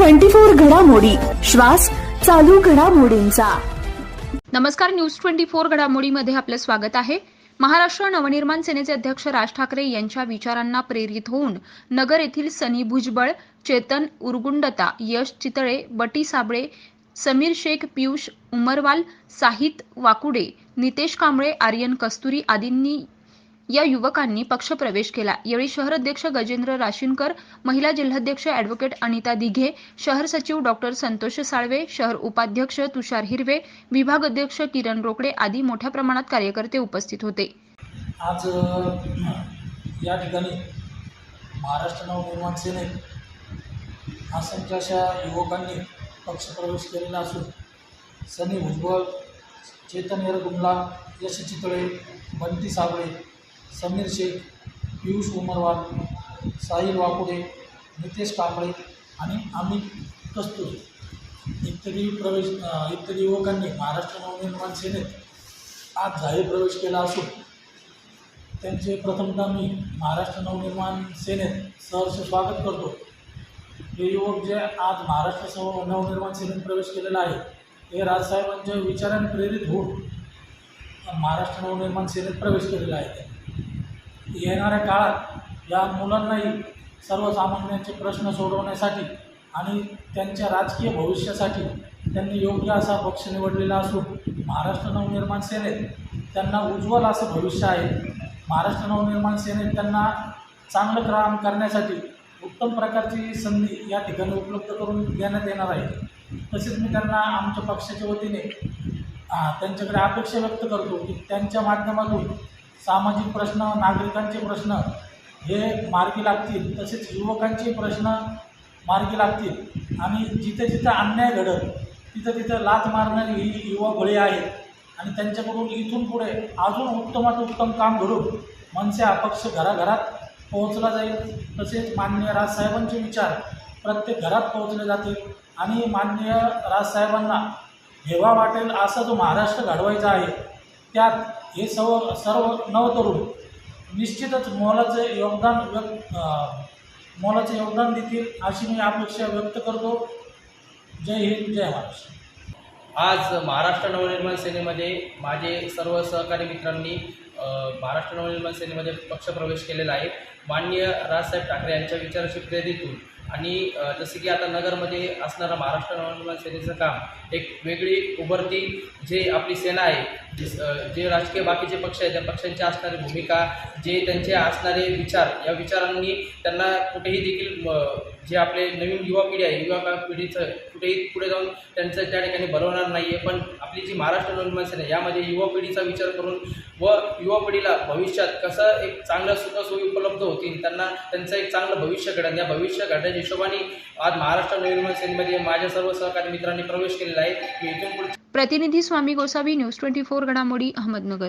Twenty four घडामोडी. श्वास चालू घडामोडींचा. नमस्कार न्यूज ट्वेंटी फोर घडामोडीमध्ये आपलं स्वागत आहे. महाराष्ट्र नवनिर्माण सेनेचे अध्यक्ष राज ठाकरे यांच्या विचारांना प्रेरित होऊन नगर येथील सनी भुजबळ चेतन उरगुंडता यश चितळे बटी साबळे समीर शेख पियुष उमरवाल साहित वाकुडे नितेश कांबळे आर्यन कस्तुरी आदींनी या युवकांनी पक्षप्रवेश केला. यावेळी शहर अध्यक्ष गजेंद्र राशीनकर महिला जिल्हाध्यक्ष अॅडव्होकेट अनिता दिघे शहर सचिव डॉक्टर संतोष साळवे शहर उपाध्यक्ष तुषार हिरवे विभाग अध्यक्ष किरण रोकडे आदी मोठ्या प्रमाणात कार्यकर्ते उपस्थित होते. आज या ठिकाणी महाराष्ट्र नवनिर्माण सेनेत असंख्य अशा युवकांनी पक्षप्रवेश केलेला असून सनी भुजबळ चेतन येरगुमला यश चितळे बंटी साबळे समीर शेख पियुष उमरवाल साहिल वाकुडे नितेश कांबळे आणि अमित कस्तुरी इत्यादी प्रवेश इत्यादी युवकांनी महाराष्ट्र नवनिर्माण सेनेत आज जाहीर प्रवेश केला असून त्यांचे प्रथमतः मी महाराष्ट्र नवनिर्माण सेनेत सहर्ष स्वागत करतो हे युवक जे आज महाराष्ट्र सव नवनिर्माण सेनेत प्रवेश केलेला आहे हे राजसाहेबांच्या विचाराने प्रेरित होऊन महाराष्ट्र नवनिर्माण सेनेत प्रवेश केलेला आहे त्यांनी. येणाऱ्या काळात या मुलांनाही सर्वसामान्यांचे प्रश्न सोडवण्यासाठी आणि त्यांच्या राजकीय भविष्यासाठी त्यांनी योग्य असा पक्ष निवडलेला असून महाराष्ट्र नवनिर्माण सेनेत त्यांना उज्ज्वल असं भविष्य आहे. महाराष्ट्र नवनिर्माण सेनेत त्यांना चांगलं काम करण्यासाठी उत्तम प्रकारची संधी या ठिकाणी उपलब्ध करून देण्यात येणार आहे. तसेच मी त्यांना आमच्या पक्षाच्या वतीने त्यांच्याकडे अपेक्षा व्यक्त करतो की त्यांच्या माध्यमातून सामाजिक प्रश्न नागरिकांचे प्रश्न हे मार्गी लागतील. तसेच युवकांचे प्रश्न मार्गी लागतील. आणि जिथे जिथं अन्याय घडत तिथं तिथं लाच मारणारी ही युवा बळी आहेत. आणि त्यांच्याकडून इथून पुढे अजून उत्तमात उत्तम काम घडून मनसे अपक्ष घराघरात पोहोचला जाईल. तसेच माननीय राजसाहेबांचे विचार प्रत्येक घरात पोहोचले जातील. आणि माननीय राजसाहेबांना हेवा वाटेल असा जो महाराष्ट्र घडवायचा आहे त्यात हे सर्व सर्व नवतरुण निश्चितच मोलाचं योगदान व्यक्त मोलाचं योगदान देतील अशी मी अपेक्षा व्यक्त करतो. जय हिंद जय महाराष्ट्र. आज महाराष्ट्र नवनिर्माण सेनेमध्ये माझे सर्व सहकारी मित्रांनी महाराष्ट्र नवनिर्माण सेनेमध्ये पक्षप्रवेश केलेला आहे. माननीय राजसाहेब ठाकरे यांच्या विचाराशी प्रेरित होऊन आणि जसं जसे की आता नगरमध्ये असणारं महाराष्ट्र नवनिर्माण सेनेचं काम एक वेगळी उभरती जे आपली सेना आहे जे- जे राजकीय बाकीचे पक्ष आहेत त्या पक्षांची असणारी भूमिका जे त्यांचे असणारे विचार या विचारांनी त्यांना कुठेही देखील जे आपले नवीन युवा पिढी आहे युवा पिढीचं कुठेही पुढे जाऊन त्यांचं त्या ठिकाणी भरवणार नाही आहे पण आपली जी महाराष्ट्र नवनिर्माण सेना आहे, यामध्ये युवा पिढीचा विचार करून व युवा पिढीला भविष्यात कसं एक चांगलं सुखसोयी उपलब्ध होतील त्यांना त्यांचं एक चांगलं भविष्य घडेल या भविष्य घडण्याच्या हिशोबाने आज महाराष्ट्र नवनिर्माण सेनेमध्ये माझ्या सर्व सहकारी मित्रांनी प्रवेश केलेला आहे. मी इथून पुढे प्रतिनिधी Swami Gosavi news twenty four घडामोडी अहमदनगर.